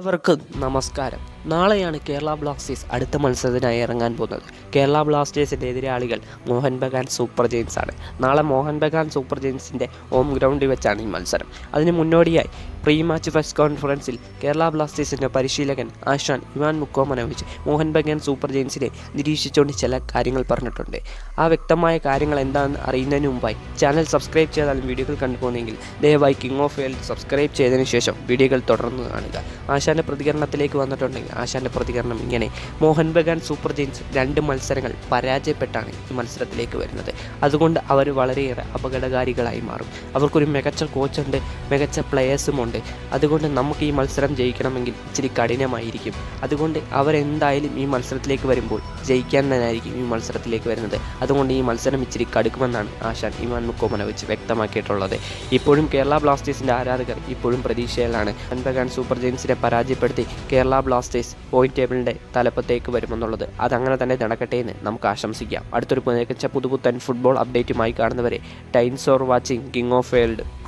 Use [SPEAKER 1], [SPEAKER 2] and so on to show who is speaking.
[SPEAKER 1] ഏവർക്കും നമസ്കാരം. നാളെയാണ് കേരള ബ്ലാസ്റ്റേഴ്സ് അടുത്ത മത്സരത്തിനായി ഇറങ്ങാൻ പോകുന്നത്. കേരള ബ്ലാസ്റ്റേഴ്സിന്റെ എതിരാളികൾ മോഹൻ ബഗാൻ സൂപ്പർ ജെയിംസ് ആണ്. നാളെ മോഹൻ ബഗാൻ സൂപ്പർ ജെയിംസിന്റെ ഹോം ഗ്രൗണ്ടിൽ വെച്ചാണ് ഈ മത്സരം. അതിന് മുന്നോടിയായി പ്രീ മാച്ച് പ്രസ് കോൺഫറൻസിൽ കേരള ബ്ലാസ്റ്റേഴ്സിന്റെ പരിശീലകൻ ആഷാൻ Ivan Vukomanovic Mohun Bagan super ജെയിൻസിനെ നിരീക്ഷിച്ചുകൊണ്ട് ചില കാര്യങ്ങൾ പറഞ്ഞിട്ടുണ്ട്. ആ വ്യക്തമായ കാര്യങ്ങൾ എന്താണെന്ന് അറിയുന്നതിന് മുമ്പായി ചാനൽ സബ്സ്ക്രൈബ് ചെയ്താലും വീഡിയോകൾ കണ്ടുപോകുന്നെങ്കിൽ ദയവായി കിങ് ഓഫ് വേൾഡ് സബ്സ്ക്രൈബ് ചെയ്തതിനു ശേഷം വീഡിയോകൾ തുടർന്ന് കാണുക. ആശാന്റെ പ്രതികരണത്തിലേക്ക് വന്നിട്ടുണ്ടെങ്കിൽ ആശാന്റെ പ്രതികരണം ഇങ്ങനെ. മോഹൻ ബഗാൻ സൂപ്പർ ജെയിൻസ് രണ്ട് മത്സരങ്ങൾ പരാജയപ്പെട്ടാണ് ഈ മത്സരത്തിലേക്ക് വരുന്നത്. അതുകൊണ്ട് അവർ വളരെയേറെ അപകടകാരികളായി മാറും. അവർക്കൊരു മികച്ച കോച്ചുണ്ട് മികച്ച പ്ലെയേഴ്സും ഉണ്ട്. അതുകൊണ്ട് നമുക്ക് ഈ മത്സരം ജയിക്കണമെങ്കിൽ ഇച്ചിരി കഠിനമായിരിക്കും. അതുകൊണ്ട് അവരെന്തായാലും ഈ മത്സരത്തിലേക്ക് വരുമ്പോൾ ജയിക്കാൻ തന്നെയായിരിക്കും ഈ മത്സരത്തിലേക്ക് വരുന്നത്. അതുകൊണ്ട് ഈ മത്സരം ഇച്ചിരി കടുക്കുമെന്നാണ് ആശാൻ ഇമാൻ മുക്കോമന വെച്ച് വ്യക്തമാക്കിയിട്ടുള്ളത്. ഇപ്പോഴും കേരള ബ്ലാസ്റ്റേഴ്സിന്റെ ആരാധകർ ഇപ്പോഴും പ്രതീക്ഷയിലാണ്. അൻബഗാൻ സൂപ്പർ ജെയിംസിനെ പരാജയപ്പെടുത്തി കേരള ബ്ലാസ്റ്റേഴ്സ് പോയിന്റ് ടേബിളിന്റെ തലപ്പത്തേക്ക് വരുമെന്നുള്ളത്. അതങ്ങനെ തന്നെ നടക്കട്ടെ എന്ന് നമുക്ക് ആശംസിക്കാം. അടുത്തൊരു മികച്ച പുതുപുത്തൻ ഫുട്ബോൾ അപ്ഡേറ്റുമായി കാണുന്നവരെ times or watching king of world